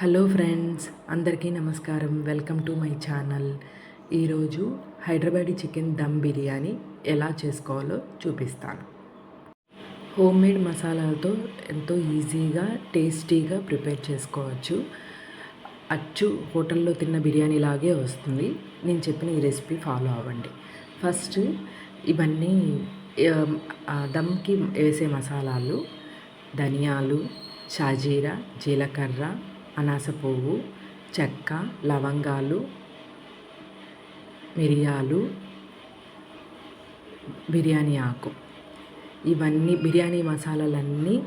Hello friends అందరికీ నమస్కారం. Welcome to my channel. ఈరోజు హైదరాబాదీ చికెన్ దమ్ బిర్యానీ ఎలా చేసుకోవాలో చూపిస్తాను. హోమ్ మేడ్ మసాలాలతో ఎంతో ఈజీగా టేస్టీగా ప్రిపేర్ చేసుకోవచ్చు. అచ్చు హోటల్లో తిన్న బిర్యానీ లాగే వస్తుంది. నేను చెప్పిన ఈ రెసిపీ ఫాలో అవ్వండి. ఫస్ట్ ఇవన్నీ దమ్కి వేసే మసాలాలు ధనియాలు షాజీరా జీలకర్ర అనాస పువ్వు చెక్క లవంగాలు మిరియాలు బిర్యానీ ఆకు. ఇవన్నీ బిర్యానీ మసాలాలన్నీ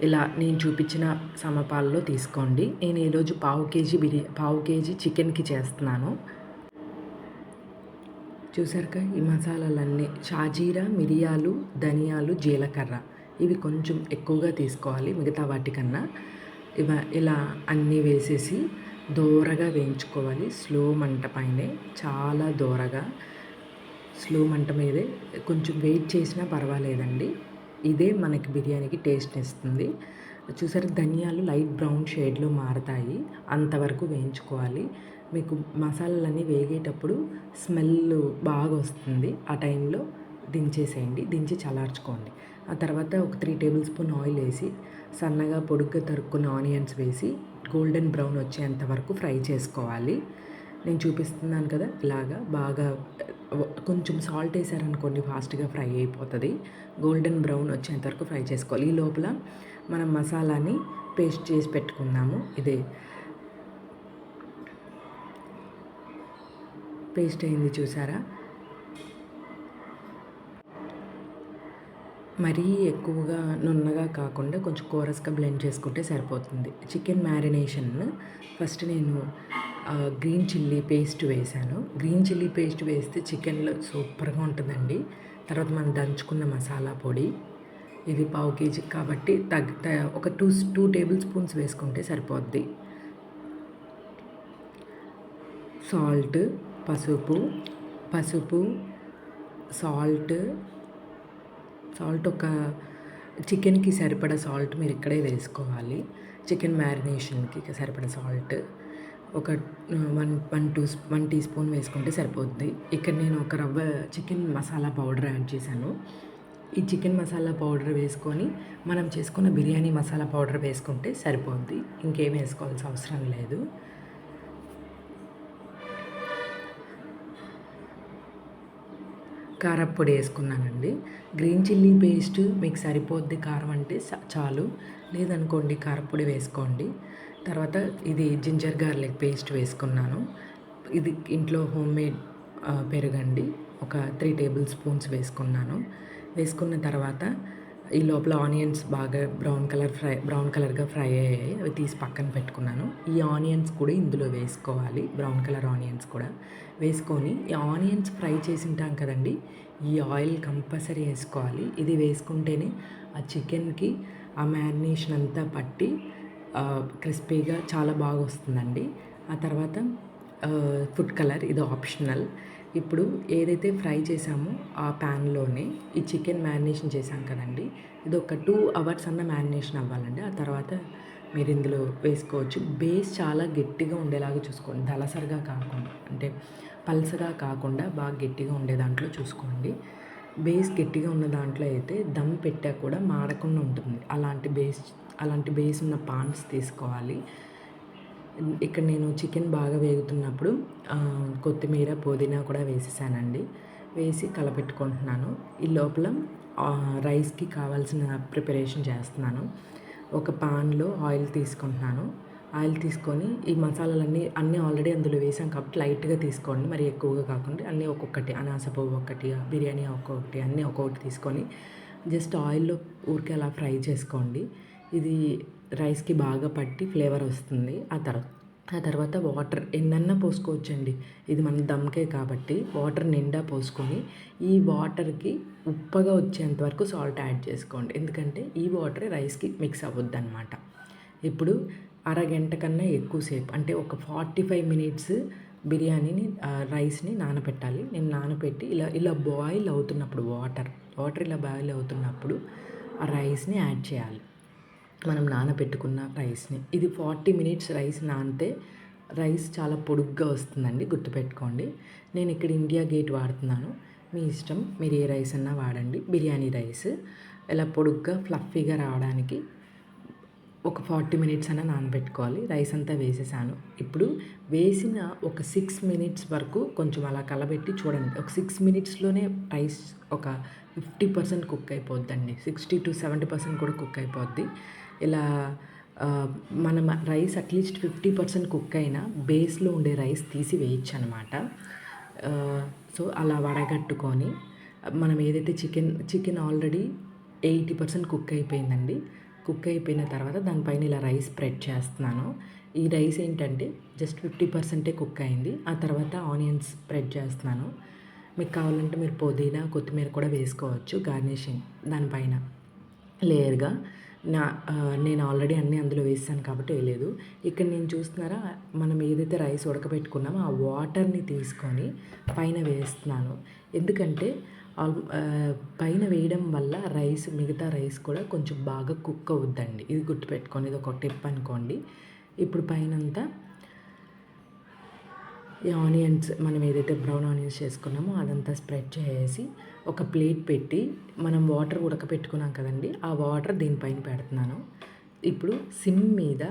ఇలా నేను చూపించిన సమపాల్లో తీసుకోండి. నేను ఈరోజు పావు కేజీ బిర్యా పావు కేజీ చికెన్కి చేస్తున్నాను. చూసారుగా ఈ మసాలాలన్నీ. షాజీరా మిరియాలు ధనియాలు జీలకర్ర. ఇవి కొంచెం ఎక్కువగా తీసుకోవాలి మిగతా వాటికన్నా. ఇవ ఇలా అన్నీ వేసేసి దోరగా వేయించుకోవాలి. స్లో మంట పైనే చాలా దోరగా. స్లో మంట మీదే కొంచెం వెయిట్ చేసినా పర్వాలేదండి. ఇదే మనకి బిర్యానీకి టేస్ట్ ఇస్తుంది. చూసారు ధనియాలు లైట్ బ్రౌన్ షేడ్లో మారతాయి. అంతవరకు వేయించుకోవాలి. మీకు మసాలాలన్నీ వేగేటప్పుడు స్మెల్ బాగా వస్తుంది ఆ టైంలో. దించేసేయండి దించి చల్లార్చుకోండి. ఆ తర్వాత ఒక త్రీ టేబుల్ స్పూన్ ఆయిల్ వేసి సన్నగా పొడుగ్గా తరుక్కున్న ఆనియన్స్ వేసి గోల్డెన్ బ్రౌన్ వచ్చేంత వరకు ఫ్రై చేసుకోవాలి. నేను చూపిస్తున్నాను కదా ఇలాగా బాగా కొంచెం సాల్ట్ వేసారనుకోండి ఫాస్ట్గా ఫ్రై అయిపోతుంది. గోల్డెన్ బ్రౌన్ వచ్చేంత వరకు ఫ్రై చేసుకోవాలి. ఈ లోపల మనం మసాలాని పేస్ట్ చేసి పెట్టుకుందాము. ఇదే. పేస్ట్ అయింది చూసారా? మరీ ఎక్కువగా నున్నగా కాకుండా కొంచెం కోరస్గా బ్లెండ్ చేసుకుంటే సరిపోతుంది. చికెన్ మ్యారినేషన్ ఫస్ట్ నేను గ్రీన్ చిల్లీ పేస్ట్ వేశాను. గ్రీన్ చిల్లీ పేస్ట్ వేస్తే చికెన్లో సూపర్గా ఉంటుందండి. తర్వాత మనం దంచుకున్న మసాలా పొడి ఇది పావు కేజీ కాబట్టి తగ్గ ఒక టూ టూ టేబుల్ స్పూన్స్ వేసుకుంటే సరిపోద్ది. సాల్ట్ పసుపు పసుపు సాల్ట్ సాల్ట్ ఒక చికెన్కి సరిపడ సాల్ట్ మీరు ఇక్కడే వేసుకోవాలి. చికెన్ మ్యారినేషన్కి సరిపడ సాల్ట్ ఒక one one two one teaspoon వేసుకుంటే సరిపోద్ది. ఇక్కడ నేను ఒక రవ్వ చికెన్ మసాలా పౌడర్ యాడ్ చేశాను. ఈ చికెన్ మసాలా పౌడర్ వేసుకొని మనం చేసుకున్న బిర్యానీ మసాలా పౌడర్ వేసుకుంటే సరిపోద్ది. ఇంకేం వేసుకోవాల్సిన అవసరం లేదు. కారప్పొడి వేసుకున్నానండి. గ్రీన్ చిల్లీ పేస్ట్ మీకు సరిపోద్ది కారం అంటే చాలు. లేదనుకోండి కారప్పొడి వేసుకోండి. తర్వాత ఇది జింజర్ గార్లిక్ పేస్ట్ వేసుకున్నాను. ఇది ఇంట్లో హోమ్ మేడ్ పెరుగండి. ఒక త్రీ టేబుల్ స్పూన్స్ వేసుకున్నాను. వేసుకున్న తర్వాత ఈ లోపల ఆనియన్స్ బాగా బ్రౌన్ కలర్ ఫ్రై బ్రౌన్ కలర్గా ఫ్రై అయ్యాయి. అవి తీసి పక్కన పెట్టుకున్నాను. ఈ ఆనియన్స్ కూడా ఇందులో వేసుకోవాలి. బ్రౌన్ కలర్ ఆనియన్స్ కూడా వేసుకొని ఈ ఆనియన్స్ ఫ్రై చేసి ఉంటాం కదండి ఈ ఆయిల్ కంపల్సరీ వేసుకోవాలి. ఇది వేసుకుంటేనే ఆ చికెన్కి ఆ మ్యారినేషన్ అంతా పట్టి క్రిస్పీగా చాలా బాగా వస్తుందండి. ఆ తర్వాత ఫుడ్ కలర్ ఇది ఆప్షనల్. ఇప్పుడు ఏదైతే ఫ్రై చేసామో ఆ ప్యాన్లోనే ఈ చికెన్ మ్యారినేషన్ చేసాం కదండి. ఇది ఒక టూ అవర్స్ అన్న మ్యారినేషన్ అవ్వాలండి. ఆ తర్వాత మీరు ఇందులో వేసుకోవచ్చు. బేస్ చాలా గట్టిగా ఉండేలాగా చూసుకోండి. దలసరిగా కాకుండా అంటే పలసగా కాకుండా బాగా గట్టిగా ఉండే దాంట్లో చూసుకోండి. బేస్ గట్టిగా ఉన్న దాంట్లో అయితే దమ్ పెట్టా కూడా మాడకుండా ఉంటుంది. అలాంటి బేస్ అలాంటి బేస్ ఉన్న పాన్స్ తీసుకోవాలి. ఇక్కడ నేను చికెన్ బాగా వేగుతున్నప్పుడు కొత్తిమీర పుదీనా కూడా వేసేసానండి. వేసి కలపెట్టుకుంటున్నాను. ఈ లోపల రైస్కి కావాల్సిన ప్రిపరేషన్ చేస్తున్నాను. ఒక పాన్లో ఆయిల్ తీసుకుంటున్నాను. ఆయిల్ తీసుకొని ఈ మసాలాలన్నీ అన్నీ ఆల్రెడీ అందులో వేసాం కాబట్టి లైట్గా తీసుకోండి. మరి ఎక్కువగా కాకుండా అన్నీ ఒక్కొక్కటి అనాస ఒక్కటి బిర్యానీ ఒక్కొక్కటి అన్నీ ఒక్కొక్కటి తీసుకొని జస్ట్ ఆయిల్లో ఊరికే అలా ఫ్రై చేసుకోండి. ఇది రైస్కి బాగా పట్టి ఫ్లేవర్ వస్తుంది. ఆ తర్వాత ఆ తర్వాత వాటర్ ఎన్నన్నా పోసుకోవచ్చండి. ఇది మన దమ్కే కాబట్టి వాటర్ నిండా పోసుకొని ఈ వాటర్కి ఉప్పగా వచ్చేంత వరకు సాల్ట్ యాడ్ చేసుకోండి. ఎందుకంటే ఈ వాటర్ రైస్కి మిక్స్ అవ్వద్దు అనమాట ఇప్పుడు అరగంట కన్నా ఎక్కువసేపు అంటే ఒక ఫార్టీ ఫైవ్ మినిట్స్ బిర్యానీని రైస్ని నానబెట్టాలి నేను నానబెట్టి ఇలా ఇలా బాయిల్ అవుతున్నప్పుడు వాటర్ వాటర్ ఇలా బాయిల్ అవుతున్నప్పుడు ఆ రైస్ని యాడ్ చేయాలి. మనం నానబెట్టుకున్న రైస్ని. ఇది ఫార్టీ మినిట్స్ రైస్ నానితే రైస్ చాలా పొడుగ్గా వస్తుందండి గుర్తుపెట్టుకోండి. నేను ఇక్కడ ఇండియా గేట్ వాడుతున్నాను. మీ ఇష్టం మీరు ఏ రైస్ అన్నా వాడండి. బిర్యానీ రైస్ ఇలా పొడుగ్గా ఫ్లఫీగా రావడానికి ఒక ఫార్టీ మినిట్స్ అన్న నానబెట్టుకోవాలి. రైస్ అంతా వేసేసాను. ఇప్పుడు వేసిన ఒక సిక్స్ మినిట్స్ వరకు కొంచెం అలా కలబెట్టి చూడండి. ఒక సిక్స్ మినిట్స్లోనే రైస్ ఒక ఫిఫ్టీ పర్సెంట్ కుక్ అయిపోద్దండి. సిక్స్టీ టు సెవెంటీ పర్సెంట్ కూడా కుక్ అయిపోద్ది. ఇలా మనం rice at least fifty percent cook అయినా బేస్లో ఉండే రైస్ తీసి వేయచ్చు అనమాట సో అలా వడగట్టుకొని మనం ఏదైతే chicken chicken already eighty percent cook అయిపోయిందండి. కుక్ అయిపోయిన తర్వాత దానిపైన ఇలా రైస్ స్ప్రెడ్ చేస్తున్నాను. ఈ రైస్ ఏంటంటే జస్ట్ ఫిఫ్టీ పర్సెంటే కుక్ అయింది. ఆ తర్వాత ఆనియన్స్ స్ప్రెడ్ చేస్తున్నాను. మీకు కావాలంటే మీరు పుదీనా కొత్తిమీర కూడా వేసుకోవచ్చు గార్నిషింగ్ దానిపైన. లేయర్గా నా నేను ఆల్రెడీ అన్నీ అందులో వేసాను కాబట్టి వేయలేదు. ఇక్కడ నేను చూస్తున్నారా మనం ఏదైతే రైస్ ఉడకబెట్టుకున్నామో ఆ వాటర్ని తీసుకొని పైన వేస్తున్నాను. ఎందుకంటే ఆల్ పైన వేయడం వల్ల రైస్ మిగతా రైస్ కూడా కొంచెం బాగా కుక్ అవుద్దండి. ఇది గుర్తుపెట్టుకోండి ఇది ఒక టిప్ అనుకోండి. ఇప్పుడు పైనంతా ఈ ఆనియన్స్ మనం ఏదైతే బ్రౌన్ ఆనియన్స్ చేసుకున్నామో అదంతా స్ప్రెడ్ చేసి ఒక ప్లేట్ పెట్టి మనం వాటర్ ఉడకపెట్టుకున్నాం కదండి ఆ వాటర్ దీనిపైన పెడుతున్నాను. ఇప్పుడు సిమ్ మీద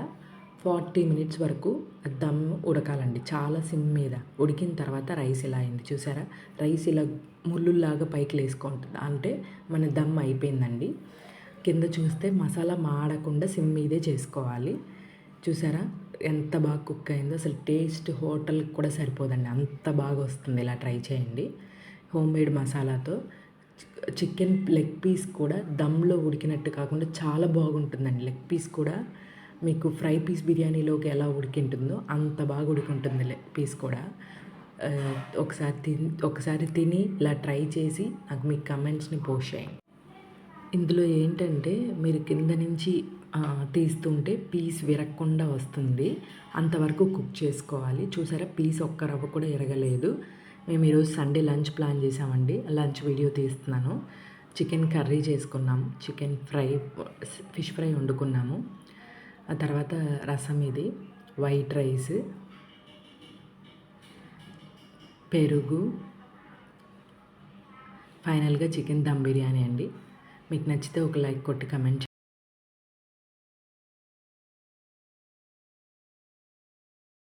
ఫార్టీ మినిట్స్ వరకు దమ్ ఉడకాలండి చాలా సిమ్ మీద. ఉడికిన తర్వాత రైస్ ఇలా అయింది చూసారా? రైస్ ఇలా ముళ్ళులాగా పైకి లేసుకుంటుంది అంటే మన దమ్ అయిపోయిందండి. కింద చూస్తే మసాలా మాడకుండా సిమ్ మీదే చేసుకోవాలి. చూసారా? ఎంత బాగా కుక్ అయిందో అసలు టేస్ట్ హోటల్కి కూడా సరిపోదండి. అంత బాగా వస్తుంది. ఇలా ట్రై చేయండి. హోమ్ మేడ్ మసాలాతో చికెన్ లెగ్ పీస్ కూడా దమ్లో ఉడికినట్టు కాకుండా చాలా బాగుంటుందండి. లెగ్ పీస్ కూడా మీకు ఫ్రై పీస్ బిర్యానీలోకి ఎలా ఉడికింటుందో అంత బాగా ఉడికింటుంది లెగ్ పీస్ కూడా. ఒకసారి తిని ఒకసారి తిని ఇలా ట్రై చేసి నాకు మీ కమెంట్స్ని పోస్ట్ చేయండి. ఇందులో ఏంటంటే మీరు కింద నుంచి తీస్తుంటే పీస్ విరగకుండా వస్తుంది. అంతవరకు కుక్ చేసుకోవాలి. చూసారా పీస్ ఒక్క రవ్వ కూడా ఎరగలేదు. మేము ఈరోజు సండే లంచ్ ప్లాన్ చేసామండి లంచ్ వీడియో తీస్తున్నాను. చికెన్ కర్రీ చేసుకున్నాం. చికెన్ ఫ్రై ఫిష్ ఫ్రై వండుకున్నాము. ఆ తర్వాత రసం ఇది వైట్ రైస్ పెరుగు ఫైనల్గా చికెన్ దమ్ బిర్యానీ అండి. మీకు నచ్చితే ఒక లైక్ కొట్టి కమెంట్